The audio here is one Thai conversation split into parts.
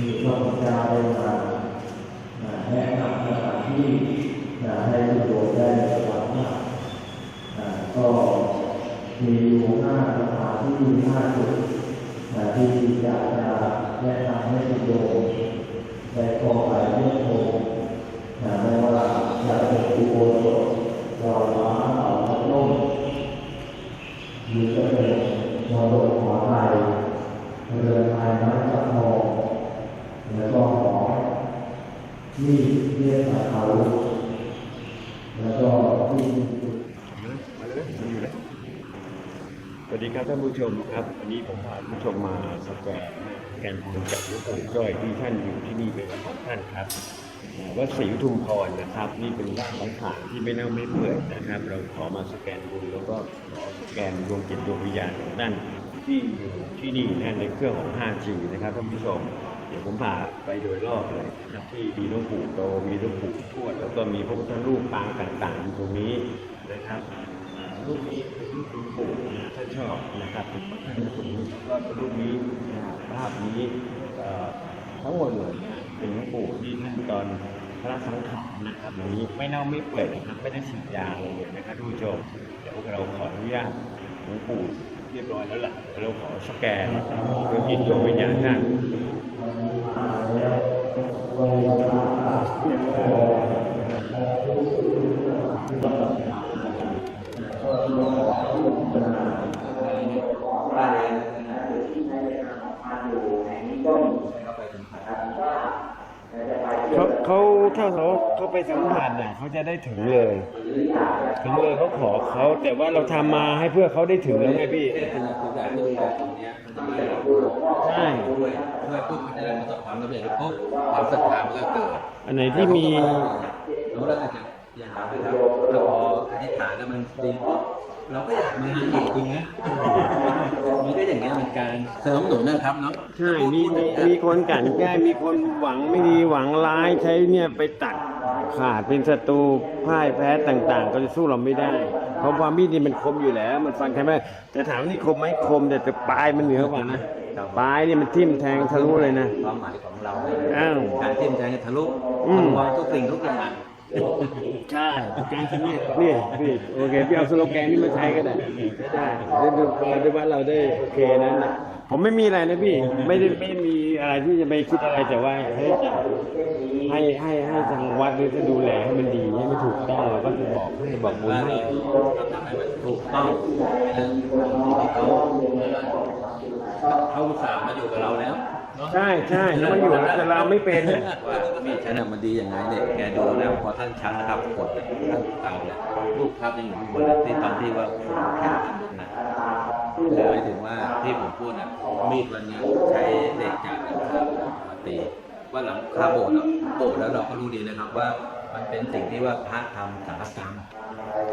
มีพระพุทธเจ้าได้มาแนะนำสถานที่ให้ทุกโยมได้ปฏิบัติก็มีอยู่ห้าสถานที่ห้าจุดที่อยากจะแนะนำให้ทุกโยมได้เข้าไปเยี่ยมชมไม่ว่าจะเป็นอุโบสถดอยฟ้าเขาพระร่มหรือจะเป็นมรดกหอไทยเรือนไทยไม้สักทอง แล้วก็หอนี่เรียกมาเขาแล้วก็ที่สวัสดีครับท่านผู้ชมครับวันนี้ผมพาผู้ชมมาสแกนแกนบุญกับหลวงปู่จ้อยที่ท่านอยู่ที่นี่เป็นของท่านครับวัดศรีอุทุมพรนะครับ นี่เป็นร่างสังขารที่ไม่เน่าไม่เปื่อยนะครับ เราขอมาสแกนบุญแล้วก็ขอสแกนดวงจิตดวงวิญญาณของท่านที่อยู่ที่นี่นะในเครื่องของ 5G นะครับท่านผู้ชม เดี๋ยวผมพาไปโดยรอบเลยที่มีหลวงปู่โตมีหลวงปู่ทวดแล้วก็มีพระพุทธรูปปางต่างๆอยู่ตรงนี้นะครับรูปนี้เป็นรูปหลวงปู่นะท่านชอบนะครับเป็นพระท่านหลวงปู่แล้วก็รูปนี้นะภาพนี้ทั้งหมดเลยนะเป็นหลวงปู่ที่ท่านตอนพระสังขารนะครับอันนี้ไม่เน่าไม่เปื่อยนะครับไม่ได้ฉีดยาเลยนะครับทุกผู้ชมเดี๋ยวเราขออนุญาตหลวงปู่ รียบร้อยแล้วล่ะเราขอสแกนดวงจิตดวงวิญญาณท่า เขาเขาถ้าเขาเขาไปสัมผัสเนี่ยเขาจะได้ถึงเลย ถึงเลยเขาขอเขาแต่ว่าเราทำมาให้เพื่อเขาได้ถึงแล้วไงพี่คือคือแบบนี้แบบตรงเนี้ยมันจะไม่เราด้วยใช่ด้วยด้วยปุ๊บมันจะได้ประสบความสำเร็จปุ๊บความศรัทธามันก็เกิดอันไหนที่มีรู้แล้วเราอาจจะอย่างนั้นนะครับเราพออธิษฐานแล้วมันดีปุ๊บ เราก็อยากมาอีกจริงนะมันก็อย่างเงี้ยมันการเสริมหนุนนะครับเนาะใช่มีมีมีคนกลันแกล้งมีคนหวังไม่ดีหวังร้ายใช้เนี่ยไปตัดขาดเป็นศัตรูพ่ายแพ้ต่างๆ ก็จะสู้เราไม่ได้เพราะความมีดนี่มันคมอยู่แล้ว มันฟันใครไม่ได้แต่ถามว่านี่คมไหมคมแต่แต่ปลายมันเหนือกว่านะปลายนี่มันทิ่มแทงทะลุเลยนะความหมายของเราอ้าวการทิ่มแทงทะลุอืมทำลายทุกสิ่งทุกอย่าง ใช่การที่นี่นี่พี่โอเคพี่เอาสโลแกนนี้มาใช้ก็ได้ได้ได้ดูเราได้ว่าเราได้โอเคนะผมไม่มีอะไรนะพี่ ไม่ได้ไม่มีอะไรที่จะไปคิดอะไรแต่ว่าให้ให้ให้ให้ทางวัดนี่จะดูแลให้มันดีให้มันถูกต้องเราก็จะบอกให้บอกบุญว่าให้เราทำให้มันถูกต้องนะที่เขาเขาอุตส่าห์มาอยู่กับเราแล้ว เนาะ ใช่ใช่แล้วมันอยู่แต่เราไม่เป็น ว่ามีดฉันน่ะมันดียังไงเนี่ยแกดูแล้วพอท่านชักนะครับกดท่านเก่าเนี่ยรูปภาพยังอยู่ข้างบนเลยที่ตอนที่ว่าผมแขนท่านนะเลยหมายถึงว่าที่ผมพูดอะมีดวันเนี้ยใช้เหล็กจากหลังคาโบสถ์มาตีว่าหลังคาโบสถ์อะโบสถ์แล้วเราก็รู้ดีนะครับว่ามันเป็นสิ่งที่ว่าพระทำสารกรรม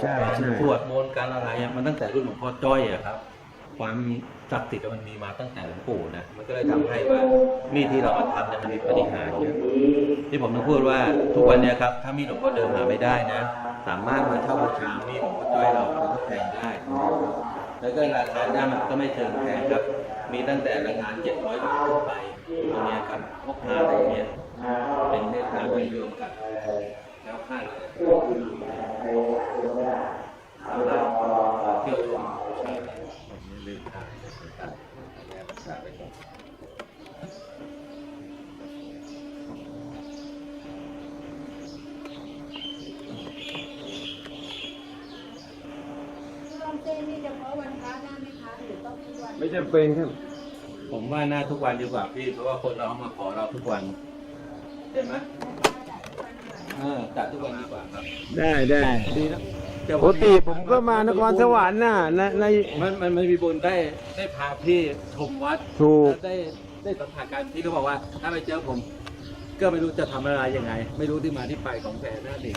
ใช่ใช่ สวดมนต์การอะไรอะมันตั้งแต่รุ่นหลวงพ่อจ้อยอะครับ ความศักดิ์สิทธิ์มันมีมาตั้งแต่หลวงปู่นะมันก็เลยทำให้ว่ามีดที่เราทำเนี่ยมันมีปฏิหารย์เยอะที่ผมต้องพูดว่าทุกวันเนี้ยครับ ถ้ามีดหลวงพ่อเดิมหาไม่ได้นะ สามารถมาเช่าบูชามีดหลวงพ่อจ้อยเราแล้วก็แพงได้ แล้วก็ราคาด้ามันก็ไม่เชิงแพงครับ มีตั้งแต่ราคา700บาทขึ้นไปตัวเนี้ยครับพวกพาอะไรเงี้ยเป็นเมตตาไม่รวมกันแล้วค่าเลยสำหรับเที่ยวชม ลืมทางต่างๆแก้ปัญหาไปก่อนลองเจนี่เฉพาะวันพระได้ไหมคะหรือต้องทุกวันไม่จำเป็นครับ ผมว่าน่าทุกวันดีกว่าพี่ เพราะว่าคนเราเอามาขอเราทุกวันเห็นไหมเออจัดทุกวันดีกว่าครับ ได้ได้ดี นะปกติผมก็มานครสวรรค์น่ะในใน มันมันมันมีบุญได้ได้พาพี่ชมวัดถูกได้ได้สัมผัสการที่เขาบอกว่า ถ้าไม่เจอผม ก็ไม่รู้จะทำอะไรยังไง ไม่รู้ที่มาที่ไปของแผนหน้าดิ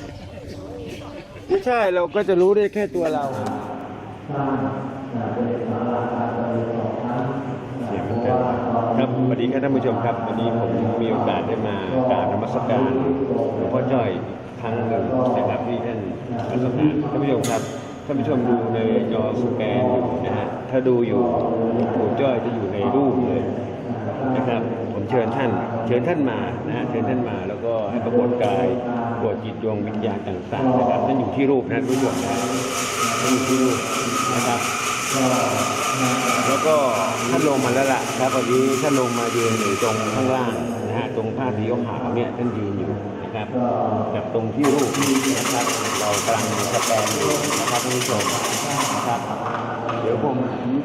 ไม่ใช่เราก็จะรู้ได้แค่ตัวเราสร้างอ่าเป็นศาลาการประเรียนสองครั้งเสียงมันเกิดครับสวัสดีครับท่านผู้ชมครับ วันนี้ผมมีโอกาสได้มากราบนมัสการหลวงพ่อจ้อยครั้งหนึ่งนะครับที่ท่า นมาสถานท่านผู้ชมครับท่านผู้ชมดูในจอสแกนอยู่นะฮะถ้าดูอยู่หลวงปู่จ้อยจะอยู่ในรูปเลยนะครับ ผมเชิญท่าน เชิญท่านมานะฮะเชิญท่านมาแล้วก็ให้ปรากฏกายปวดจิตดวงวิญญาณต่างๆนะครับท่านอยู่ที่รูปนะท่านผู้ชมนะท่านอยู่ที่รูปนะครับ แล้วก็ท่านลงมาแล้วล่ะครับวันนี้ท่านลงมายืนอยู่ตรงข้างล่างนะฮะตรงผ้าสีขาวเนี่ยท่านยืนอยู่นะครับกับตรงที่รูปนะครับ เรากำลังสแกนอยู่นะครับท่านผู้ชมนะครับ เดี๋ยวผม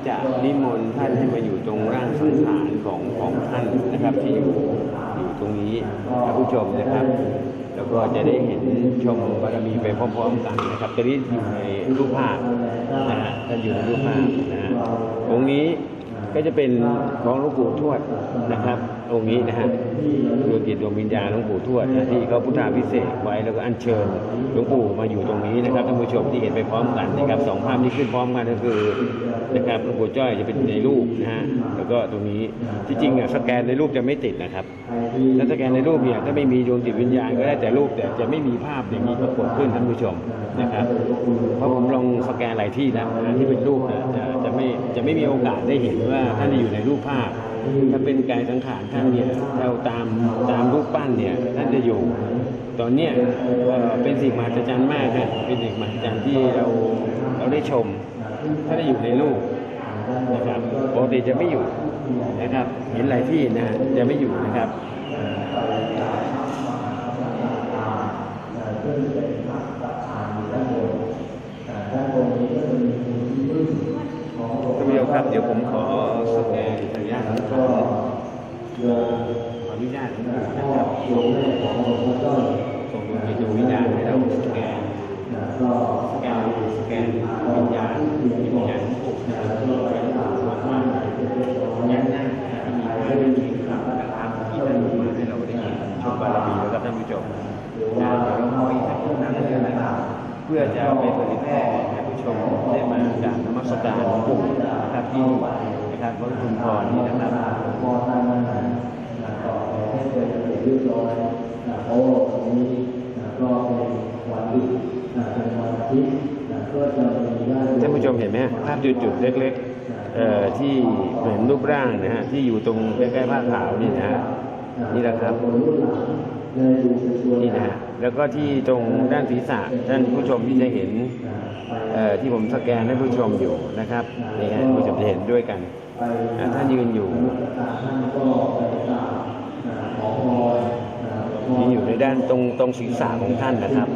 จะนิมนต์ท่านให้มาอยู่ตรงร่างสังขารของของท่านนะครับที่อยู่อยู่ตรงนี้ท่านผู้ชมนะครับ แล้วก็จะได้เห็นชมบารมีไปพร้อมๆกันนะครับจะได้อยู่ในรูปภาพนะฮะท่านอยู่ในรูปภาพนะฮะองค์นี้ ก็จะเป็นของหลวงปู่ทวดนะครับ องค์นี้นะฮะดวงจิตดวงวิญญาณหลวงปู่ทวดนะที่เขาพุทธาพิเศษไว้แล้วก็อัญเชิญหลวงปู่มาอยู่ตรงนี้นะครับท่านผู้ชมที่เห็นไปพร้อมกันนะครับสองภาพที่ขึ้นพร้อมกันก็คือนะครับหลวงปู่จ้อยจะเป็นในรูปนะฮะแล้วก็ตรงนี้ที่จริงเนี่ยสแกนในรูปจะไม่ติดนะครับถ้าสแกนในรูปเนี่ยถ้าไม่มีดวงจิตวิญญาณก็ได้แต่รูปแต่จะไม่มีภาพอย่างนี้ปรากฏขึ้นท่านผู้ชมนะครับเพราะผมลองสแกนหลายที่แล้วนะที่เป็นรูปนะจะจะไม่จะไม่มีโอกาสได้เห็นว่าท่านอยู่ในรูปภาพ ถ้าเป็นกายสังขารท่านเนี่ยเราตามตามรูปปั้นเนี่ยท่านจะอยู่ ตอนเนี้ยเป็นสิ่งมหัศจรรย์มากนะเป็นสิ่งมหัศจรรย์ที่เราเราได้ชมท่านได้อยู่ในรูปนะครับปกติจะไม่อยู่นะครับ เห็นหลายที่นะจะไม่อยู่นะครับซึ่านอยู่ด้านบนอ่าด้านบนนี้ก็จะมีพื้นที่พึ่งของหลวงท่านผู้ชมครับเดี๋ยวผมขอสแกนอนุญาตของผม โยม ขออนุญาตนะครับโยมแม่ของหลวงพ่อจ้อยส่งดวงจิตดวงวิญญาณให้เราสแกนก็สแกนสแกนวิญญาณที่วิญญาณของผมนะครับที่ไว้ในตัวส่วนมากยันหน้าที่มีการเขียนคำกระทำที่ท่านมาให้เราได้เห็นชมบารมีแล้วครับท่านผู้ชมนะเดี๋ยวเราขออีกสักครู่นั้นนะครับเพื่อจะไปเผยแพร่ให้ผู้ชมได้มากราบนมัสการหลวงปู่นะครับที่นะครับวัดคุณพรนี่นะครับ เรียบร้อยอ่าเพราะว่าวันนี้อ่าก็เป็นวันหยุดอ่าเป็นวันอาทิตย์อ่าก็จะมีได้ท่านผู้ชมเห็นไหมภาพจุดๆเล็กๆที่เห็นรูปร่างนะฮะที่อยู่ตรงใกล้ๆผ้าขาวนี่นะฮะนี่แหละครับนี่นะฮะแล้วก็ที่ตรงด้านศีรษะท่านผู้ชมที่จะเห็นที่ผมสแกนให้ผู้ชมอยู่นะครับนี่ฮะผู้ชมจะเห็นด้วยกันอ่าท่านยืนอยู่ มีอยู่ในด้านตรงตรงศีรษะของท่านนะครับ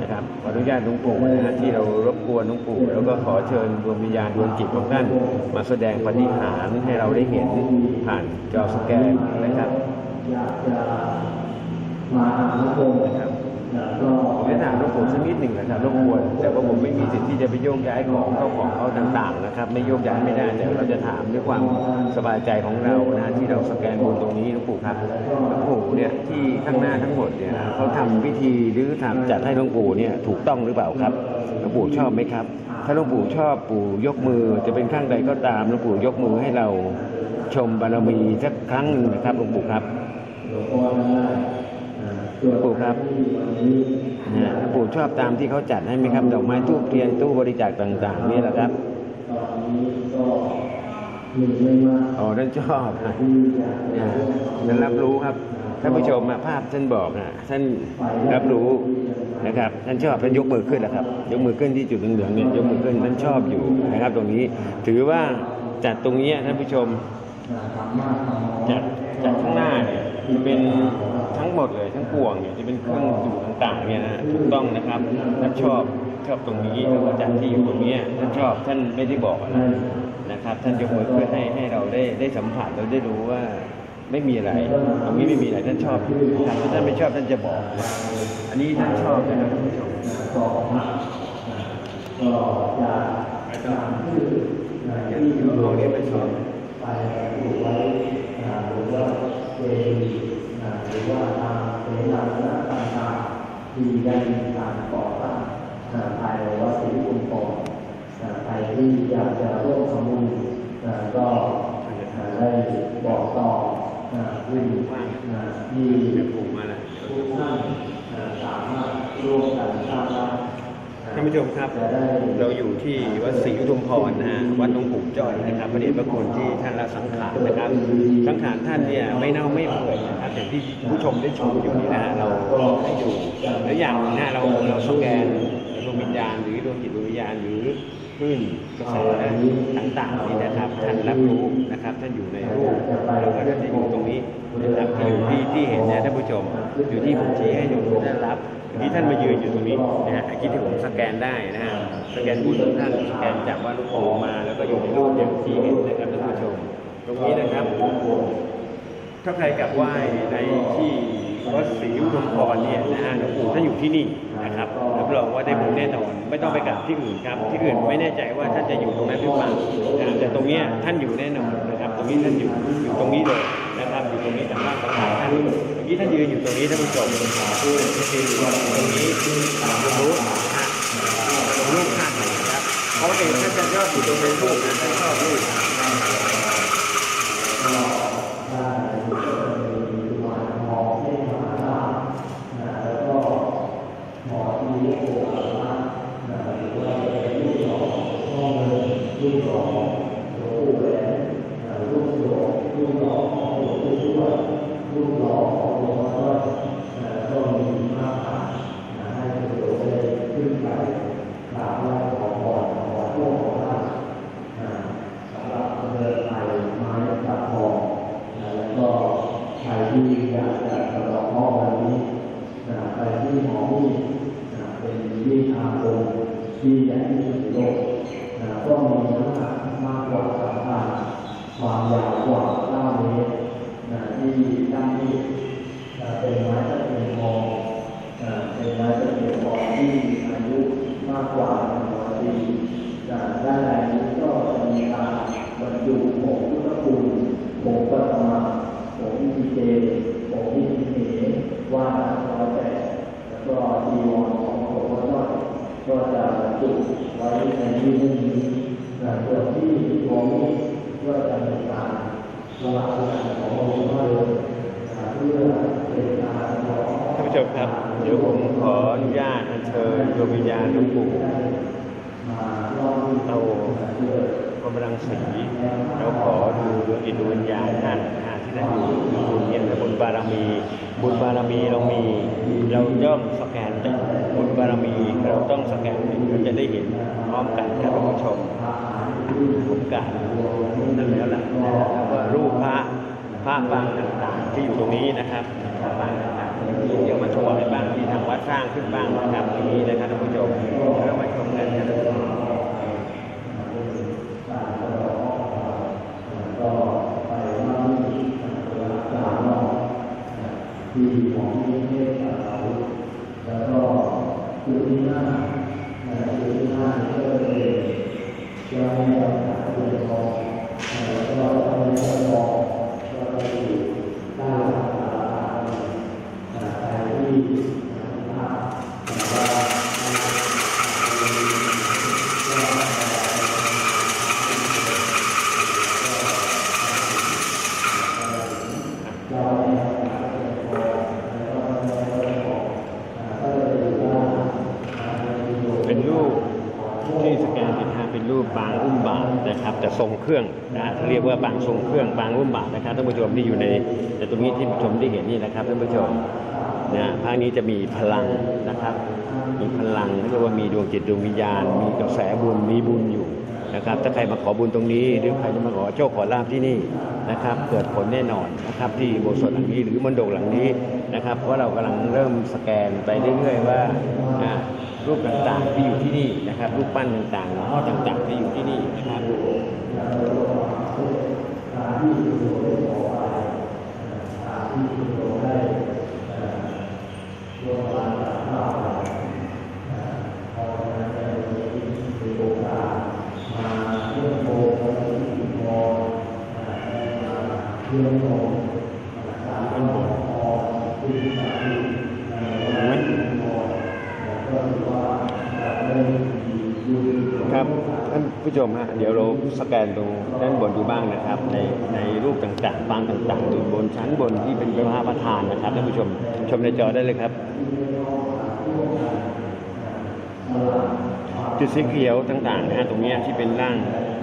นะครับขออนุญาตหลวงปู่นะฮะที่เรารบกวนหลวงปู่ แล้วก็ขอเชิญดวงวิญญาณดวงจิตของท่านมาแสดงปฏิหารให้เราได้เห็นผ่านจอสแกนนะครับอยากจะมาหาพระองค์นะครับ ผมจะถามหลวงปู่สักนิดหนึ่งนะครับรบกวนแต่ว่าผมไม่มีสิทธิ์ที่จะไปโยกย้ายของเข้าของเขาต่างๆนะครับ ไม่โยกย้ายไม่ได้แต่เราจะถามด้วยความสบายใจของเรานะที่เราสแกนบนตรงนี้หลวงปู่ครับหลวงปู่เนี่ยที่ข้างหน้าทั้งหมดเนี่ยเขาทำพิธีหรือทำจัดให้หลวงปู่เนี่ยถูกต้องหรือเปล่าครับหลวงปู่ชอบไหมครับ ถ้าหลวงปู่ชอบปู่ยกมือจะเป็นข้างใดก็ตามหลวงปู่ยกมือให้เราชมบารมีสักครั้งหนึ่งนะครับหลวงปู่ครับ ปู่ครับวันนี้นะฮะหลวงปู่ชอบตามที่เขาจัดให้ไหมครับ ดอกไม้ทูบเทียนตู้บริจาคต่าง ๆ นี่แหละครับตอนนี้ก็มีไม่มากอ๋อท่านชอบนะที่อยากจะอ่าท่านรับรู้ครับท่านผู้ชมอะภาพท่านบอกนะท่านรับรู้นะครับท่านชอบท่านยกมือขึ้นแล้วครับ ยกมือขึ้นที่จุดเหลืองๆเนี่ยยกมือขึ้นท่านชอบอยู่นะครับ ตรงนี้ถือว่าจัดตรงนี้ท่านผู้ชมสามารถทำจัดจัดข้างหน้าเนี่ยเป็นทั้งห มดเลยทั้งปวงเนี่ยจะเป็นเครื่องดูต่างๆเนี่ยนะถูกต้องนะครับท่านชอบชอบตรงนี้แล้วก็จัดที่อยู่ตรงเนี้ยท่านชอบท่านไม่ได้บอกอะไรนะครับ ท่านยกมือขึ้นให้ให้เราได้ได้สัมผัสเราได้รู้ว่าไม่มีอะไรตรงนี้ไม่มีอะไรท่านชอบอยู่นะครับถ้าท่านไม่ชอบท่านจะบอก อันนี้ท่านชอบนะครับท่านผู้ชมก็นะก็จะนำชื่อนะที่ลองเรียนไปชอบไปปลูกไว้นะหรือว่าเจดีย์นะหรือว่า ที่ได้มีการก่อสร้างนะภายในวัดศรีอุปกรณ์นะใครที่อยากจะร่วมทำบุญนะก็นะได้บอกต่อนะวิ่งนะที่เดี๋ยวผมมาแล้วทุกท่านนะสามารถร่วมกันสร้างบ้าน ท่านผู้ชมครับ เราอยู่ที่วัดศรีอุทุมพรนะฮะวัดหลวงปู่จ้อยนะครับพระเดชพระคุณที่ท่านละสังขารนะครับ สังขารท่านเนี่ยไม่เน่าไม่เปื่อยนะครับอย่างที่ผู้ชมได้ชมอยู่นี่นะฮะเราลองให้ดูแล้วอย่างหนึงนะเราเราสแกนดวงวิญญาณหรือดวงจิตดวงวิญญาณหรือคลื่นกระแสต่างๆนี่นะครับ ท่านรับรู้นะครับ ท่านอยู่ในรูปแล้วก็จะอยู่ตรงนี้นะครับที่อยู่ที่ ท่านผู้ชม อยู่ที่ผมชี้ให้ดูท่านรับที่ท่านมายืนอยู่ตรงนี้นะฮะไอ้ที่ผมสแกนได้นะฮะสแกนบุญของท่านสแกนจากว่าลูกโป่งมาแล้วก็อยู่ในรูปอย่างที่เห็นนะครับท่านผู้ชม ตรงนี้นะครับถ้าใครกลับไหว้ในที่วัดศรีอุทุมพรเนี่ยนะฮะหลวงปู่ท่านอยู่ที่นี่นะครับรับรองว่าได้บุญแน่นอนไม่ต้องไปกราบที่อื่นครับ ที่อื่นไม่แน่ใจว่าท่านจะอยู่ตรงนั้นหรือเปล่าแต่ตรงนี้ท่านอยู่แน่นอนนะครับ ตรงนี้ท่านอยู่อยู่ตรงนี้เลยนะครับอยู่ตรงนี้ทางล่างของท่าน ที่ท่านยืนอยู่ตรงนี้ท่านผู้ชมคือตรงนี้นะฮะตรงรูปข้างไหนนะครับเพราะว่าเองท่านจะชอบอยู่ตรงในรูปนะท่านชอบรูป สำหรับเดินไทยไม้ตะทองนะแล้วก็ใครที่อยากจะกระดองห้องแบบนี้นะไปที่หมอมีดนะเป็นวิชาคมที่ใหญ่ที่สุดในโลกนะก็มีน้ำหนักมากกว่าสามพันความยาวกว่าเก้าเมตรนะที่ด้านนี้นะเป็นไม้ตะเคียนทองนะเป็นไม้ตะเคียนทองที่อายุมากกว่าหนึ่งร้อยปี จากด้านในนี้ก็จะมีการบรรจุผงพุทธคุณผงปัตมาผงอิทิเจผงอิทิเหว่าร้อยแปดแล้วก็จีวรของหลวงพ่อจ้อยก็ จะบรรจุไว้ในที่นี้นะส่วนที่ของนี้ก็จะมีการสลับกันของหลวงพ่อเลยเพื่อเป็นการท่านผู้ชมครับเดี๋ยวผมขออนุญาตอัญเชิญดวงวิญญาณหลวงปู่มาร้องเอากำลังสีเราขอดูดวงจิตดวงวิญญาณท่านนะ ฮะบุญเนี่ยบุญบารมี บุญบารมีเรามี เราย่อมสแกนบุญบารมีเราต้องสแกนเราจะได้เห็นพร้อมกันครับท่านผู้ชมผมกาบนั่นแล้วล่ะนะวก็รูปพระพระปางต่างๆที่อยู่ตรงนี้นะครับพระปางต่างๆมีเดี๋ยวมาโชว์อะไรบ้างที่ทางวัดสร้างขึ้นบ้างนะครับนี้นะครับท่านผู้ชมแล้วมาชมกันนะครับ ก็ไปนั่งรักษาเนาะ ที่ของที่เทศเราแล้วก็คุณที่หน้าจุดที่หน้าก็เลยจะให้รักษาตัวทองแล้วก็ทำให้ทองก็ไปอยู่ใต้หลังคาใครที่ภาพ เป็นรูปที่สแกนติดหาเป็นรูปปางอุ้มบาตรนะครับแต่ท รงเครื่องนะเรียกว่าปางทรงเครื่องปางอุ้มบาตรนะครับท่านผู้ชมที่อยู่ในในตรงนี้ที่ผู้ชมได้เห็นนี่นะครับท่านผู้ชมนะภาคนี้จะมีพลังนะครับมีพลังเรียกว่ามีดวงจิตดวงวิญญาณ มีกระแสบุญมีบุญอยู่นะครับถ้าใครมาขอบุญตรงนี้ หรือใครจะมาขอโชคขอลาภที่นี่นะครับเกิดผลแน่นอนนะครับที่โบสถ์หลังนี้หรือมณฑปหลังนี้นะครับเพราะเรากำลังเริ่มสแกนไปเรื่อยๆว่าอ่ารูปต่างๆที่อยู่ที่นี่นะครับรูปปั้นต่างๆหลวงพ่อต่างๆที่อยู่ที่นี่นะครับ ที่คุณโยมได้ขอไปตามที่คุณโยได้ร่วมมาตามเราพอนั้นในมีโอกาสมาเรื่องโมกติปิโมมาเรื่องโมสามโมพอที่สามในวันโมก็ถือว่าได้ ครับท่านผู้ชมฮะเดี๋ยวเราสแกนตรงด้านบนดูบ้างนะครับ ในในรูปต่างๆปางต่างๆดูบนชั้นบนที่เป็นพระประธานนะครับท่านผู้ชมชมในจอได้เลยครับ จุดสีเขียวต่างๆนะฮะตรงนี้ที่เป็นร่าง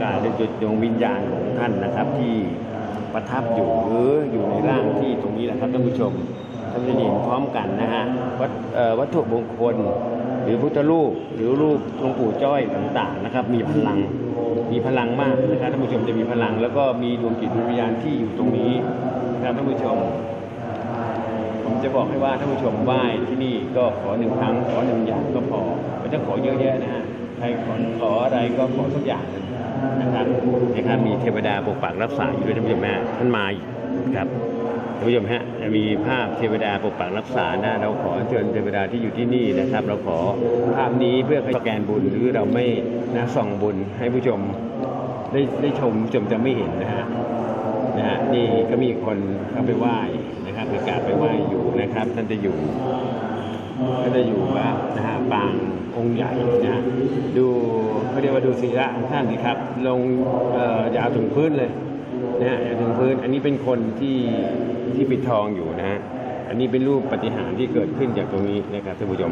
กายหรือจุดดวงวิญญาณของท่านนะครับ ที่ประทับอยู่หรืออยู่ในร่างที่ตรงนี้แหละครับท่านผู้ชมท่านจะเห็นพร้อมกันนะฮะวัตวัตถุมงคล หรือพุทธรูปหรือรูปหลวงปู่จ้อยต่างๆนะครับ มีพลังมีพลังมากนะครับท่านผู้ชมจะมีพลัง แล้วก็มีดวงจิตดวงวิญญาณที่อยู่ตรงนี้นะครับท่านผู้ชม ผมจะบอกให้ว่าท่านผู้ชมไหว้ที่นี่ก็ขอหนึ่งครั้งขอหนึ่งอย่างก็พอไม่ต้องขอเยอะแยะนะฮะใครขอขออะไรก็ขอทุกอย่างนะครับนะครับมีเทวดาปกปักรักษาอยู่ด้วยท่านผู้ชมแม่ท่านมาอีกครับ ท่านผู้ชมฮะมีภาพเทวดาปกปักรักษานะเราขอเชิญเทวดาที่อยู่ที่นี่นะครับ เราขอภาพนี้เพื่อสแกนบุญหรือเราไม่นะส่องบุญให้ผู้ชมได้ได้ชมผู้ชมจะไม่เห็นนะฮะนะฮะนี่ก็มีคนเข้าไปไหว้นะครับมีการไปไหว้อยู่นะครับ ท่านจะอยู่ท่านจะอยู่ว่านะฮะปางองค์ใหญ่นะฮะดูเขาเรียกว่าดูศีระของท่านสิครับ ลงเอ่อยาวถึงพื้นเลยนะฮะยาวถึงพื้นอันนี้เป็นคนที่ ที่ปิดทองอยู่นะฮะอันนี้เป็นรูปปฏิหารที่เกิดขึ้นจากตรงนี้นะครับท่านผู้ชม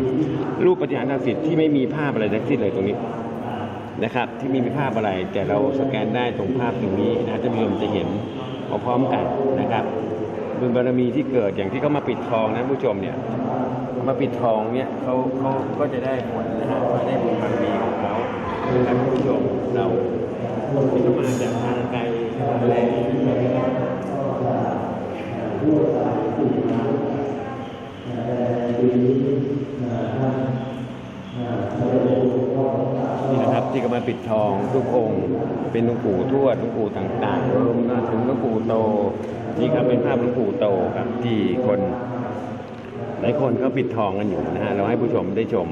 รูปปฏิหารทางศิษย์ที่ไม่มีภาพอะไรทั้งสิ้นเลยตรงนี้นะครับ ที่ไมีมีภาพอะไร แต่เราสแกนได้ตรงภาพตรงนี้นะท่านผู้ชมจะเห็นพร้อมกันนะครับบุญบารมีที่เกิดอย่างที่เขามาปิดทองนะผู้ชมเนี่ยมาปิดทองเนี่ยเขาเขาก็จะได้ผลนะฮะเขาได้บุญบารมีของเขาครับท่านผู้ชมเราที่เขามาจากทางไกลแรง นี่นะครับที่เขามาปิดทองทุกองค์เป็นหลวงปู่ทวดหลวงปู่ต่างๆรวมมาถึงหลวงปู่โตนี่ครับเป็นภาพหลวงปู่โตครับที่คนหลายคนเขาปิดทองกันอยู่นะฮะเราให้ผู้ชมได้ชม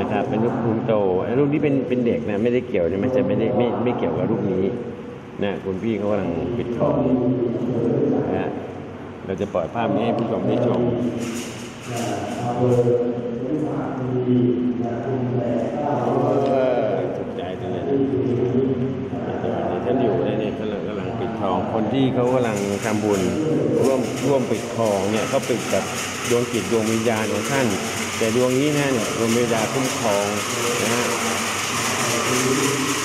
นะครับ เป็นรูปคุณโตไอ้รูปนี้เป็นเป็นเด็กนะไม่ได้เกี่ยวนะมันจะไม่ได้ไม่ไม่เกี่ยวกับรูปนี้นะคุณพี่เขากำลังปิดทองนะฮะ เราจะปล่อยภาพนี้ให้ผู้ชมได้ชมถูกใจจังเลยนะฉันอยู่ในนี่กำลังกำลังปิดทอง คนที่เขากำลังทำบุญร่วมร่วมปิดทองเนี่ยเขาปิดกับดวงจิตดวงวิญญาณของท่าน แต่ดวงนี้นะเนี่ยดวงวิญญาณคุ้มครองนะฮะ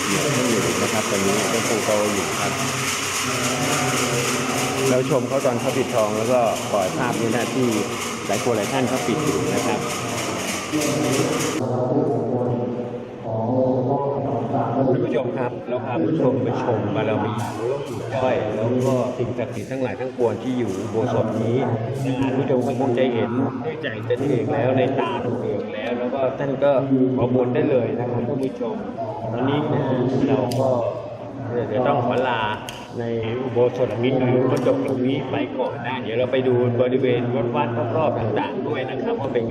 เนี่ยท่านอยู่นะครับตอนนี้เป็นปูโตอยู่ครับ เราชมเขาตอนเขาปิดทอง แล้วก็ปล่อยภาพนี้นะที่หลายคนหลายท่านเขาปิดอยู่นะครับท่านผู้ชมครับเราพาผู้ชมไปชมบารมีหลวงปู่จ้อยแล้วก็สิ่งศักดิ์สิทธิ์ทั้งหลายทั้งปวงที่อยู่โบสถนี้นะฮะผู้ชมคงจะเห็นด้วยใจตนเองแล้วในตาตัวเองแล้ว แล้วก็ท่านก็ขอบนได้เลยนะครับท่านผู้ชมวันนี้เราก็เดี๋ยวต้องขอลา ในอุโบสถมิตรหรือกระจกตรงนี้ไปก่อนนะ เดี๋ยวเราไปดูบริเวณวัดวัดรอบๆต่างๆด้วยนะครับว่าเป็น